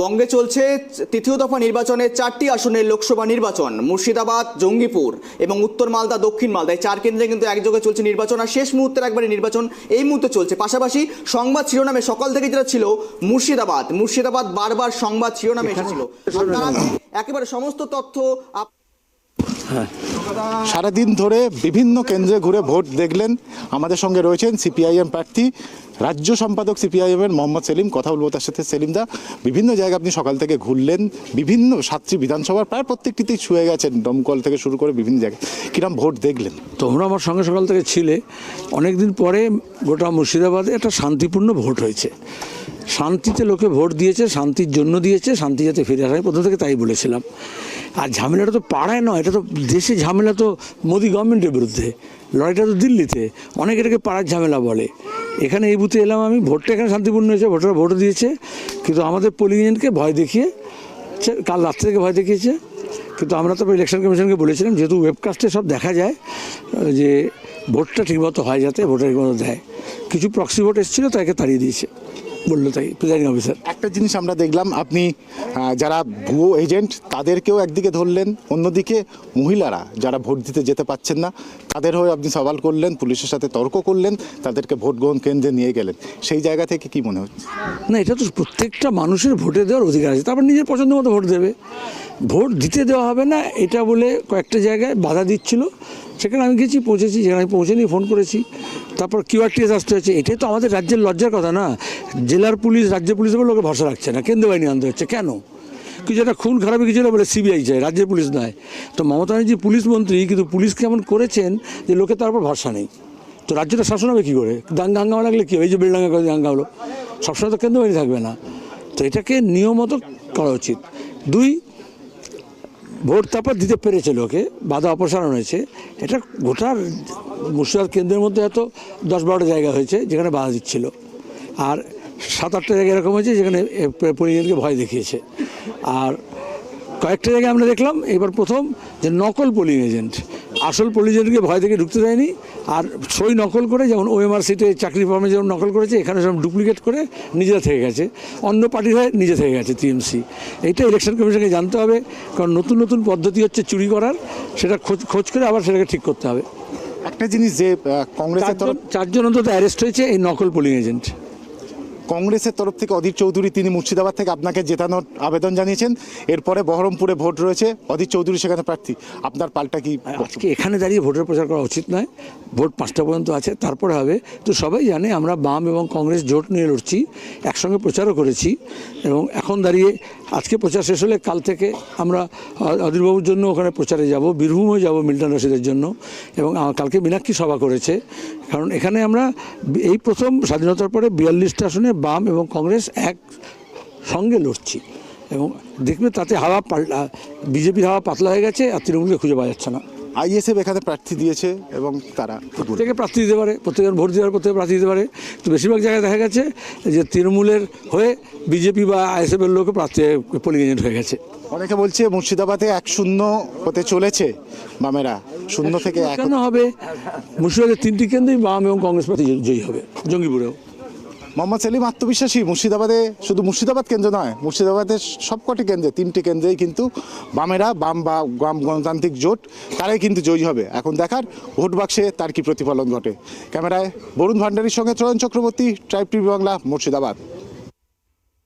বঙ্গে চলছে তৃতীয় দফা নির্বাচনে চারটি আসনের লোকসভা নির্বাচন মুর্শিদাবাদ জঙ্গিপুর এবং উত্তর মালদা দক্ষিণ মালদা। এই চার কেন্দ্রে কিন্তু একযোগে চলছে নির্বাচন আর শেষ মুহূর্তের একবারে নির্বাচন এই মুহূর্তে চলছে। পাশাপাশি সংবাদ শিরোনামে সকাল থেকে যেটা ছিল মুর্শিদাবাদ মুর্শিদাবাদ বারবার সংবাদ শিরোনামে এসেছিল। একেবারে সমস্ত তথ্য সারাদিন ধরে বিভিন্ন কেন্দ্রে ঘুরে ভোট দেখলেন। আমাদের সঙ্গে রয়েছেন সিপিআইএম প্রার্থী, রাজ্য সম্পাদক সিপিআইএম এর মোহাম্মদ সেলিম। কথা বলব তার সাথে সেলিম দা। বিভিন্ন জায়গায় আপনি সকাল থেকে ঘুরলেন, বিভিন্ন সাতটি বিধানসভার প্রায় প্রত্যেকটিতেই ছুঁয়ে গেছেন, দমকল থেকে শুরু করে বিভিন্ন জায়গায়। কিরম ভোট দেখলেন? তোমরা আমার সঙ্গে সকাল থেকে ছিলে। অনেক দিন পরে গোটা মুর্শিদাবাদে একটা শান্তিপূর্ণ ভোট হয়েছে। শান্তিতে লোকে ভোট দিয়েছে, শান্তির জন্য দিয়েছে, শান্তি যাতে ফিরে আসে প্রথম থেকে তাই বলেছিলাম। আর ঝামেলাটা তো পাড়ায় নয়, এটা তো দেশে ঝামেলা তো মোদি গভর্নমেন্টের বিরুদ্ধে, লড়াইটা তো দিল্লিতে, অনেক এটাকে পাড়ার ঝামেলা বলে। এখানে এই বুথে এলাম আমি, ভোটটা এখানে শান্তিপূর্ণ হয়েছে, ভোটাররা ভোট দিয়েছে, কিন্তু আমাদের পোলিং এজেন্টকে ভয় দেখিয়ে কাল রাত্রে থেকে ভয় দেখিয়েছে। কিন্তু আমরা তো ইলেকশন কমিশনকে বলেছিলাম, যেহেতু ওয়েবকাস্টে সব দেখা যায়, যে ভোটটা ঠিকমতো হয় যাতে ভোটার ঠিকমতো দেয়। কিছু প্রক্সি ভোট এসেছিল, তাকে তাড়িয়ে দিয়েছে। বলল তাই প্রিজাইডিং অফিসার একটা জিনিস আমরা দেখলাম আপনি যারা ভুয়ো এজেন্ট তাদেরকেও একদিকে ধরলেন অন্যদিকে মহিলারা যারা ভোট দিতে যেতে পাচ্ছেন না তাদের হয়ে আপনি সওয়াল করলেন পুলিশের সাথে তর্ক করলেন তাদেরকে ভোট গ্রহণ কেন্দ্রে নিয়ে গেলেন। সেই জায়গা থেকে কি মনে হচ্ছে? না এটা তো প্রত্যেকটা মানুষের ভোটে দেওয়ার অধিকার আছে তারপর নিজের পছন্দ মতো ভোট দেবে। ভোট দিতে দেওয়া হবে না এটা বলে কয়েকটা জায়গায় বাধা দিচ্ছিল। সেখানে আমি গেছি, পৌঁছেছি যেখানে আমি পৌঁছে নিয়ে ফোন করেছি। তারপর কিউআরটিএস আসতে হয়েছে এটাই তো আমাদের রাজ্যের লজ্জার কথা না? জেলার পুলিশ, রাজ্য পুলিশের উপর লোকে ভরসা রাখছে না। কেন্দ্র বাহিনী আনতে হচ্ছে? কেন? কিছু একটা খুন খারাপি কিছু বলে সিবিআই চাই রাজ্যের পুলিশ নয়। তো মমতা ব্যানার্জি পুলিশ মন্ত্রী, কিন্তু পুলিশ কেমন করেছেন যে লোকে তার উপর ভরসা নেই? তো রাজ্যটা শাসন হবে কী করে? দাঙ্গা হাঙ্গামা লাগলে কী হবে? এই যে বেলডাঙ্গা করে দাঙ্গা হলো। সবসময় তো কেন্দ্র বাহিনী থাকবে না। তো এটাকে নিয়মত করা উচিত। দুই ভোট তারপর দিতে পেরেছে লোকে বাধা অপসারণ হয়েছে। এটা গোটার মুর্শিদাবাদ কেন্দ্রের মধ্যে এত দশ বারোটা জায়গা হয়েছে যেখানে বাধা দিচ্ছিল। আর সাত আটটা জায়গা এরকম হয়েছে যেখানে পরিজনকে ভয় দেখিয়েছে। আর কয়েকটা জায়গায় আমরা দেখলাম, এবার প্রথম যে নকল পোলিং এজেন্ট আসল পোলিং এজেন্টকে ভয় থেকে ঢুকতে দেয়নি আর সই নকল করে যেমন ওএমআর সিটে চাকরি ফর্মে যেমন নকল করেছে এখানে সব ডুপ্লিকেট করে নিজেরা থেকে গেছে। অন্য পার্টির হয়ে নিজে থেকে গেছে টিএমসি এইটা ইলেকশন কমিশনকে জানতে হবে কারণ নতুন নতুন পদ্ধতি হচ্ছে চুরি করার সেটা খোঁজ খোঁজ করে আবার সেটাকে ঠিক করতে হবে। একটা জিনিস যে আহ, কংগ্রেসের তরফ চারজন অন্তত অ্যারেস্ট হয়েছে এই নকল পোলিং এজেন্ট কংগ্রেসের তরফ থেকে অধীর চৌধুরী তিনি মুর্শিদাবাদ থেকে আপনাকে জেতানোর আবেদন জানিয়েছেন। এরপরে বহরমপুরে ভোট রয়েছে অধীর চৌধুরী সেখানে প্রার্থী। আপনার পাল্টা কি আজকে এখানে দাঁড়িয়ে ভোটের প্রচার করা উচিত নয়। ভোট পাঁচটা পর্যন্ত আছে তারপরে হবে। তো সবাই জানে আমরা বাম এবং কংগ্রেস জোট নিয়ে লড়ছি একসঙ্গে প্রচারও করেছি এবং এখন দাঁড়িয়ে আজকে প্রচার শেষ হলে কাল থেকে আমরা অধীরবাবুর জন্য ওখানে প্রচারে যাব বীরভূমে যাব মিল্টন রশিদের জন্য এবং কালকে মীনাক্ষী সভা করেছে। কারণ এখানে আমরা এই প্রথম স্বাধীনতার পরে বিয়াল্লিশটা আসনে বাম এবং কংগ্রেস এক সঙ্গে লড়ছি। এবং দেখবে তাতে হাওয়া পাল্টা বিজেপির হাওয়া পাতলা হয়ে গেছে আর তৃণমূলকে খুঁজে পাওয়া যাচ্ছে না। আইএসএফ এখানে প্রার্থী দিয়েছে এবং তারা প্রত্যেকে প্রার্থী দিতে পারে প্রত্যেকের ভোট দেওয়ার প্রত্যেকে প্রার্থী দিতে পারে। তো বেশিরভাগ জায়গায় দেখা গেছে যে তৃণমূলের হয়ে বিজেপি বা আইএসএফের লোক প্রার্থী পোলিং এজেন্ট হয়ে গেছে। অনেকে বলছে মুর্শিদাবাদে এক শূন্য হতে চলেছে বামেরা। শূন্য থেকে কেন হবে? মুর্শিদাবাদের তিনটি কেন্দ্রেই বাম এবং কংগ্রেস প্রার্থী জয়ী হবে জঙ্গিপুরেও। মোহাম্মদ সেলিম আত্মবিশ্বাসী মুর্শিদাবাদে শুধু মুর্শিদাবাদ কেন্দ্র নয় মুর্শিদাবাদের সবকটি কেন্দ্রে তিনটি কেন্দ্রেই কিন্তু বামেরা বাম বা বাম গণতান্ত্রিক জোট তারাই কিন্তু জয়ী হবে। এখন দেখার ভোট বাক্সে তার কি প্রতিফলন ঘটে। ক্যামেরায় বরুণ ভান্ডারীর সঙ্গে চরণ চক্রবর্তী ট্রাইব টিভি বাংলা মুর্শিদাবাদ।